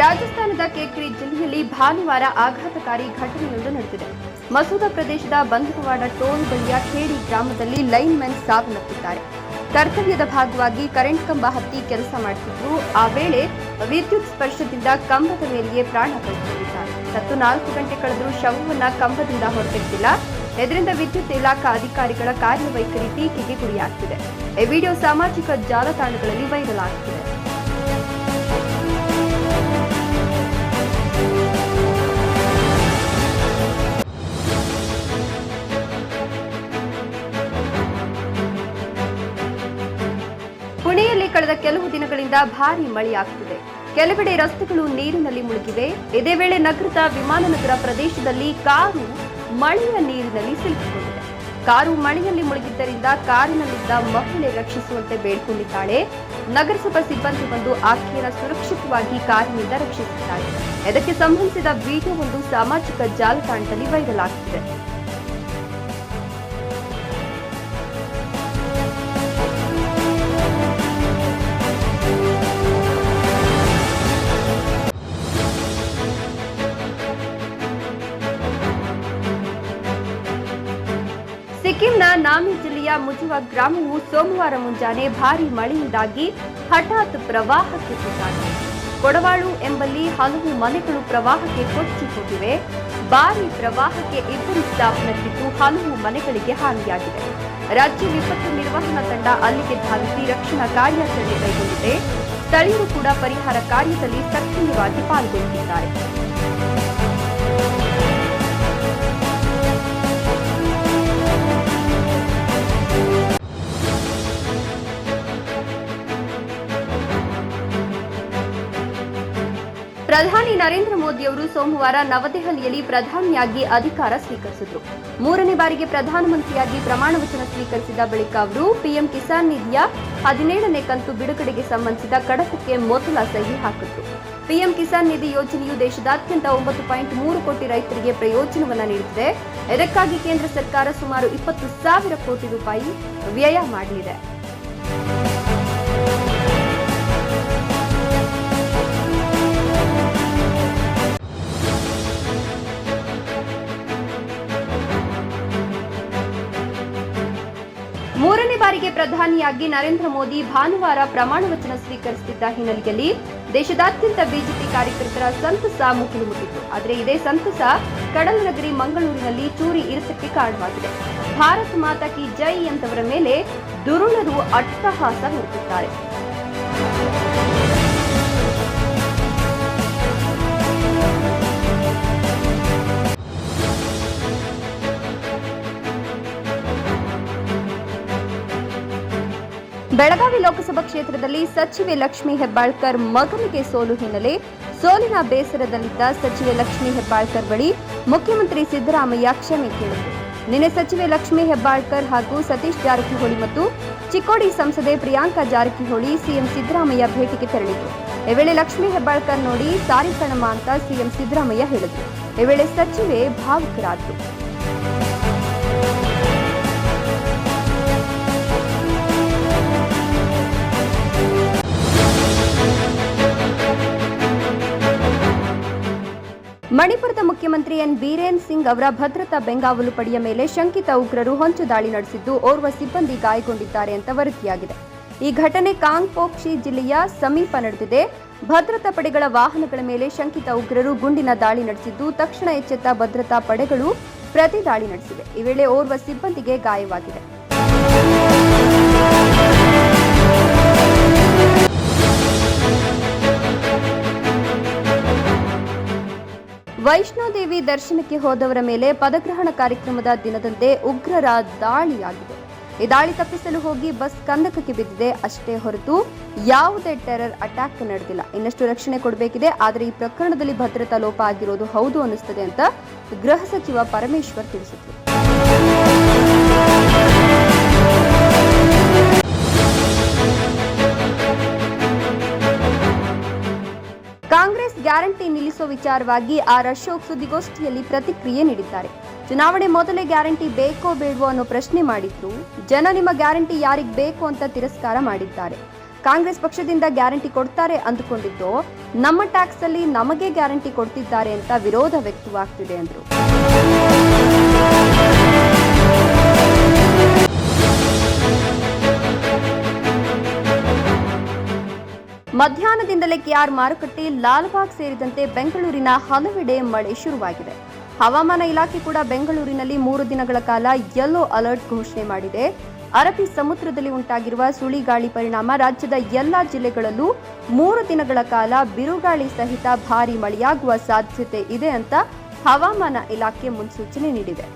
ರಾಜಸ್ಥಾನದ ಕೇಕ್ರಿ ಜಿಲ್ಲೆಯಲ್ಲಿ ಭಾನುವಾರ ಆಘಾತಕಾರಿ ಘಟನೆಯೊಂದು ನಡೆದಿದೆ. ಮಸೂದ ಪ್ರದೇಶದ ಬಂಧಕವಾಡ ಟೋಲ್ ಬಳಿಯ ಖೇಡಿ ಗ್ರಾಮದಲ್ಲಿ ಲೈನ್ ಮ್ಯಾನ್ ಸಾವನ್ನಪ್ಪಿದ್ದಾರೆ. ಕರ್ತವ್ಯದ ಭಾಗವಾಗಿ ಕರೆಂಟ್ ಕಂಬ ಹತ್ತಿ ಕೆಲಸ ಮಾಡುತ್ತಿದ್ದು ಆ ವೇಳೆ ವಿದ್ಯುತ್ ಸ್ಪರ್ಶದಿಂದ ಕಂಬದ ಮೇಲೆಯೇ ಪ್ರಾಣ ಕಳೆದುಕೊಂಡಿದ್ದಾರೆ. ಸತ್ತು ನಾಲ್ಕು ಗಂಟೆ ಕಳೆದರೂ ಶವವನ್ನ ಕಂಬದಿಂದ ಹೊರತೆಗೆದಿಲ್ಲ. ಇದರಿಂದ ವಿದ್ಯುತ್ ಇಲಾಖಾ ಅಧಿಕಾರಿಗಳ ಕಾರ್ಯವೈಖರಿ ಟೀಕೆಗೆ ಗುರಿಯಾಗ್ತಿದೆ. ಈ ವಿಡಿಯೋ ಸಾಮಾಜಿಕ ಜಾಲತಾಣಗಳಲ್ಲಿ ವೈರಲ್ ಆಗ್ತಿದೆ. ಕಳೆದ ಕೆಲವು ದಿನಗಳಿಂದ ಭಾರಿ ಮಳೆಯಾಗುತ್ತಿದೆ. ಕೆಲವೆಡೆ ರಸ್ತೆಗಳು ನೀರಿನಲ್ಲಿ ಮುಳುಗಿವೆ. ಇದೇ ವೇಳೆ ನಗರದ ವಿಮಾನ ನಗರ ಪ್ರದೇಶದಲ್ಲಿ ಕಾರು ಮಳೆಯ ನೀರಿನಲ್ಲಿ ಸಿಲುಕಿಕೊಂಡಿದೆ. ಕಾರು ಮಳೆಯಲ್ಲಿ ಮುಳುಗಿದ್ದರಿಂದ ಕಾರಿನಲ್ಲಿದ್ದ ಮಹಿಳೆ ರಕ್ಷಿಸುವಂತೆ ಬೇಡಿಕೊಂಡಿದ್ದಾಳೆ. ನಗರಸಭಾ ಸಿಬ್ಬಂದಿ ಬಂದು ಆಕೆಯನ್ನು ಸುರಕ್ಷಿತವಾಗಿ ಕಾರಿನಿಂದ ರಕ್ಷಿಸಿದ್ದಾರೆ. ಇದಕ್ಕೆ ಸಂಬಂಧಿಸಿದ ವಿಡಿಯೋ ಒಂದು ಸಾಮಾಜಿಕ ಜಾಲತಾಣದಲ್ಲಿ ವೈರಲ್ ಆಗುತ್ತಿದೆ ನಾಮಿ ಜಿಲ್ಲೆಯ ಮುಜುವ ಗ್ರಾಮವು ಸೋಮವಾರ ಮುಂಜಾನೆ ಭಾರಿ ಮಳೆಯಿಂದಾಗಿ ಹಠಾತ್ ಪ್ರವಾಹಕ್ಕೆ ತುತ್ತಾಗಿದೆ ಕೊಡವಾಳು ಎಂಬಲ್ಲಿ ಹಲವು ಮನೆಗಳು ಪ್ರವಾಹಕ್ಕೆ ಕೊಚ್ಚಿ ಹೋಗಿವೆ. ಭಾರಿ ಪ್ರವಾಹಕ್ಕೆ ಇಬ್ಬರು ಸಾವನ್ನಪ್ಪಿದ್ದು ಹಲವು ಮನೆಗಳಿಗೆ ಹಾನಿಯಾಗಿದೆ. ರಾಜ್ಯ ವಿಪತ್ತು ನಿರ್ವಹಣಾ ತಂಡ ಅಲ್ಲಿಗೆ ಧಾವಿಸಿ ರಕ್ಷಣಾ ಕಾರ್ಯಾಚರಣೆ ಕೈಗೊಂಡಿದೆ. ಸ್ಥಳೀಯರು ಕೂಡ ಪರಿಹಾರ ಕಾರ್ಯದಲ್ಲಿ ಸಕ್ರಿಯವಾಗಿ ಪಾಲ್ಗೊಳ್ಳುತ್ತಿದ್ದಾರೆ ಪ್ರಧಾನಿ ನರೇಂದ್ರ ಮೋದಿ ಅವರು ಸೋಮವಾರ ನವದೆಹಲಿಯಲ್ಲಿ ಪ್ರಧಾನಿಯಾಗಿ ಅಧಿಕಾರ ಸ್ವೀಕರಿಸಿದರು. ಮೂರನೇ ಬಾರಿಗೆ ಪ್ರಧಾನಮಂತ್ರಿಯಾಗಿ ಪ್ರಮಾಣ ವಚನ ಸ್ವೀಕರಿಸಿದ ಬಳಿಕ ಅವರು ಪಿಎಂ ಕಿಸಾನ್ ನಿಧಿಯ ಹದಿನೇಳನೇ ಕಂತು ಬಿಡುಗಡೆಗೆ ಸಂಬಂಧಿಸಿದ ಕಡತಕ್ಕೆ ಮೊದಲ ಸಹಿ ಹಾಕಿದ್ರು. ಪಿಎಂ ಕಿಸಾನ್ ನಿಧಿ ಯೋಜನೆಯು ದೇಶದಾದ್ಯಂತ ಒಂಬತ್ತು ಪಾಯಿಂಟ್ ಮೂರು ಕೋಟಿ ರೈತರಿಗೆ ಪ್ರಯೋಜನವನ್ನು ನೀಡುತ್ತಿದೆ. ಇದಕ್ಕಾಗಿ ಕೇಂದ್ರ ಸರ್ಕಾರ ಸುಮಾರು ಇಪ್ಪತ್ತು ಸಾವಿರ ಕೋಟಿ ರೂಪಾಯಿ ವ್ಯಯ ಮಾಡಲಿದೆ. ಮೂರನೇ ಬಾರಿಗೆ ಪ್ರಧಾನಿಯಾಗಿ ನರೇಂದ್ರ ಮೋದಿ ಭಾನುವಾರ ಪ್ರಮಾಣ ವಚನ ಸ್ವೀಕರಿಸುತ್ತಿದ್ದ ಹಿನ್ನೆಲೆಯಲ್ಲಿ ದೇಶದಾದ್ಯಂತ ಬಿಜೆಪಿ ಕಾರ್ಯಕರ್ತರ ಸಂತಸ ಮುಗಿಲು ಮುಟ್ಟಿತ್ತು. ಆದರೆ ಇದೇ ಸಂತಸ ಕಡಲನಗರಿ ಮಂಗಳೂರಿನಲ್ಲಿ ಚೂರಿ ಇರಿತಕ್ಕೆ ಕಾರಣವಾಗಿದೆ. ಭಾರತ್ ಮಾತಾ ಕಿ ಜೈ ಅಂತವರ ಮೇಲೆ ದುರುಳರು ಅಟ್ಟಹಾಸ ನಡೆಸುತ್ತಾರೆ ಬೆಳಗಾವಿ ಲೋಕಸಭಾ ಕ್ಷೇತ್ರದಲ್ಲಿ ಸಚಿವೆ ಲಕ್ಷ್ಮೀ ಹೆಬ್ಬಾಳ್ಕರ್ ಮಗನಿಗೆ ಸೋಲು ಹಿನ್ನೆಲೆ ಸೋಲಿನ ಬೇಸರದಲ್ಲಿದ್ದ ಸಚಿವೆ ಲಕ್ಷ್ಮೀ ಹೆಬ್ಬಾಳ್ಕರ್ ಬಳಿ ಮುಖ್ಯಮಂತ್ರಿ ಸಿದ್ದರಾಮಯ್ಯ ಕ್ಷಮೆ ಕೇಳಿದರು. ನಿನ್ನೆ ಸಚಿವೆ ಲಕ್ಷ್ಮೀ ಹೆಬ್ಬಾಳ್ಕರ್ ಹಾಗೂ ಸತೀಶ್ ಜಾರಕಿಹೊಳಿ ಮತ್ತು ಚಿಕ್ಕೋಡಿ ಸಂಸದೆ ಪ್ರಿಯಾಂಕಾ ಜಾರಕಿಹೊಳಿ ಸಿಎಂ ಸಿದ್ದರಾಮಯ್ಯ ಭೇಟಿಗೆ ತೆರಳಿದರು. ಈ ವೇಳೆ ಲಕ್ಷ್ಮೀ ಹೆಬ್ಬಾಳ್ಕರ್ ನೋಡಿ ಸಾರಿ ಕಣಮ್ಮ ಅಂತ ಸಿಎಂ ಸಿದ್ದರಾಮಯ್ಯ ಹೇಳಿದರು. ಈ ವೇಳೆ ಸಚಿವೆ ಭಾವುಕರಾದ್ರು. ಮಣಿಪುರದ ಮುಖ್ಯಮಂತ್ರಿ ಎನ್ ಬೀರೇನ್ ಸಿಂಗ್ ಅವರ ಭದ್ರತಾ ಬೆಂಗಾವಲು ಪಡೆಯ ಮೇಲೆ ಶಂಕಿತ ಉಗ್ರರು ಹೊಂಚು ದಾಳಿ ನಡೆಸಿದ್ದು ಓರ್ವ ಸಿಬ್ಬಂದಿ ಗಾಯಗೊಂಡಿದ್ದಾರೆ ಅಂತ ವರದಿಯಾಗಿದೆ. ಈ ಘಟನೆ ಕಾಂಗ್ಪೋಕ್ಷಿ ಜಿಲ್ಲೆಯ ಸಮೀಪ ನಡೆದಿದೆ. ಭದ್ರತಾ ಪಡೆಗಳ ವಾಹನಗಳ ಮೇಲೆ ಶಂಕಿತ ಉಗ್ರರು ಗುಂಡಿನ ದಾಳಿ ನಡೆಸಿದ್ದು ತಕ್ಷಣ ಎಚ್ಚೆತ್ತ ಭದ್ರತಾ ಪಡೆಗಳು ಪ್ರತಿ ದಾಳಿ ನಡೆಸಿವೆ. ಈ ವೇಳೆ ಓರ್ವ ಸಿಬ್ಬಂದಿಗೆ ಗಾಯವಾಗಿದೆ. ವೈಷ್ಣೋದೇವಿ ದರ್ಶನಕ್ಕೆ ಹೋದವರ ಮೇಲೆ ಪದಗ್ರಹಣ ಕಾರ್ಯಕ್ರಮದ ದಿನದಂತೆ ಉಗ್ರರ ದಾಳಿಯಾಗಿದೆ. ಈ ದಾಳಿ ತಪ್ಪಿಸಲು ಹೋಗಿ ಬಸ್ ಕಂದಕಕ್ಕೆ ಬಿದ್ದಿದೆ. ಅಷ್ಟೇ ಹೊರತು ಯಾವುದೇ ಟೆರರ್ ಅಟ್ಯಾಕ್ ನಡೆದಿಲ್ಲ. ಇನ್ನಷ್ಟು ರಕ್ಷಣೆ ಕೊಡಬೇಕಿದೆ. ಆದರೆ ಈ ಪ್ರಕರಣದಲ್ಲಿ ಭದ್ರತಾ ಲೋಪ ಆಗಿರೋದು ಹೌದು ಅನ್ನಿಸ್ತದೆ ಅಂತ ಗೃಹ ಸಚಿವ ಪರಮೇಶ್ವರ್ ತಿಳಿಸಿದರು. ಗ್ಯಾರಂಟಿ ನಿಲ್ಲಿಸುವ ವಿಚಾರವಾಗಿ ಆರ್ ಅಶೋಕ್ ಸುದ್ದಿಗೋಷ್ಠಿಯಲ್ಲಿ ಪ್ರತಿಕ್ರಿಯೆ ನೀಡಿದ್ದಾರೆ. ಚುನಾವಣೆ ಮೊದಲೇ ಗ್ಯಾರಂಟಿ ಬೇಕೋ ಬೇಡವೋ ಅನ್ನೋ ಪ್ರಶ್ನೆ ಮಾಡಿದ್ರು. ಜನ ನಿಮ್ಮ ಗ್ಯಾರಂಟಿ ಯಾರಿಗ್ ಬೇಕು ಅಂತ ತಿರಸ್ಕಾರ ಮಾಡಿದ್ದಾರೆ. ಕಾಂಗ್ರೆಸ್ ಪಕ್ಷದಿಂದ ಗ್ಯಾರಂಟಿ ಕೊಡ್ತಾರೆ ಅಂದುಕೊಂಡಿದ್ದು, ನಮ್ಮ ಟ್ಯಾಕ್ಸ್ ಅಲ್ಲಿ ನಮಗೆ ಗ್ಯಾರಂಟಿ ಕೊಡ್ತಿದ್ದಾರೆ ಅಂತ ವಿರೋಧ ವ್ಯಕ್ತವಾಗ್ತಿದೆ ಅಂದ್ರು. ಮಧ್ಯಾಹ್ನದಿಂದಲೇ ಕೆಆರ್ ಮಾರುಕಟ್ಟೆ ಲಾಲ್ಬಾಗ್ ಸೇರಿದಂತೆ ಬೆಂಗಳೂರಿನ ಹಲವೆಡೆ ಮಳೆ ಶುರುವಾಗಿದೆ. ಹವಾಮಾನ ಇಲಾಖೆ ಕೂಡ ಬೆಂಗಳೂರಿನಲ್ಲಿ ಮೂರು ದಿನಗಳ ಕಾಲ ಯೆಲ್ಲೋ ಅಲರ್ಟ್ ಘೋಷಣೆ ಮಾಡಿದೆ. ಅರಬ್ಬಿ ಸಮುದ್ರದಲ್ಲಿ ಉಂಟಾಗಿರುವ ಸುಳಿಗಾಳಿ ಪರಿಣಾಮ ರಾಜ್ಯದ ಎಲ್ಲಾ ಜಿಲ್ಲೆಗಳಲ್ಲೂ ಮೂರು ದಿನಗಳ ಕಾಲ ಬಿರುಗಾಳಿ ಸಹಿತ ಭಾರಿ ಮಳೆಯಾಗುವ ಸಾಧ್ಯತೆ ಇದೆ ಅಂತ ಹವಾಮಾನ ಇಲಾಖೆ ಮುನ್ಸೂಚನೆ ನೀಡಿದೆ.